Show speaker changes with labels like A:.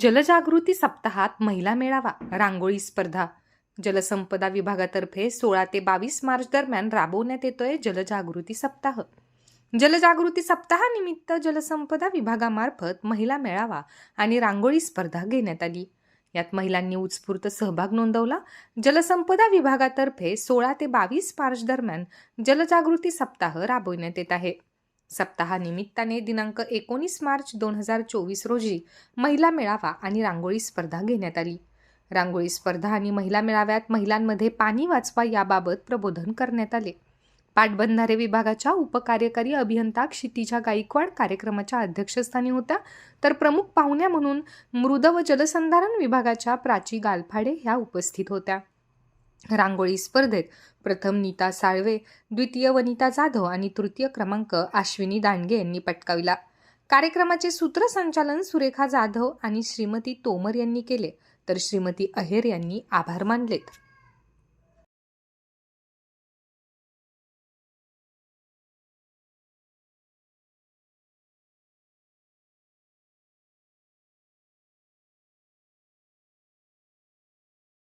A: जलजागृती सप्ताहात महिला मेळावा रांगोळी स्पर्धा. जलसंपदा विभागातर्फे सोळा ते बावीस मार्च दरम्यान राबवण्यात येतोय जलजागृती सप्ताह. जलजागृती सप्ताहानिमित्त जलसंपदा विभागामार्फत महिला मेळावा आणि रांगोळी स्पर्धा घेण्यात आली. यात महिलांनी उत्स्फूर्त सहभाग नोंदवला. जलसंपदा विभागातर्फे सोळा ते बावीस मार्च दरम्यान जलजागृती सप्ताह राबवण्यात येत आहे. सप्ताहानिमित्ताने दिनांक एकोणीस मार्च दोन हजार चोवीस रोजी महिला मेळावा आणि रांगोळी स्पर्धा घेण्यात आली. रांगोळी स्पर्धा आणि महिला मेळाव्यात महिलांमध्ये पाणी वाचवा याबाबत प्रबोधन करण्यात आले. पाटबंधारे विभागाच्या उपकार्यकारी अभियंता क्षितिजा गायकवाड कार्यक्रमाच्या अध्यक्षस्थानी होत्या. तर प्रमुख पाहुण्या म्हणून मृद व जलसंधारण विभागाच्या प्राची गालफाडे ह्या उपस्थित होत्या. रांगोळी स्पर्धेत प्रथम नीता साळवे द्वितीय वनिता जाधव आणि तृतीय क्रमांक अश्विनी दांडगे यांनी पटकाविला. कार्यक्रमाचे सूत्रसंचालन सुरेखा जाधव आणि श्रीमती तोमर यांनी केले तर श्रीमती अहेर यांनी आभार मानलेत.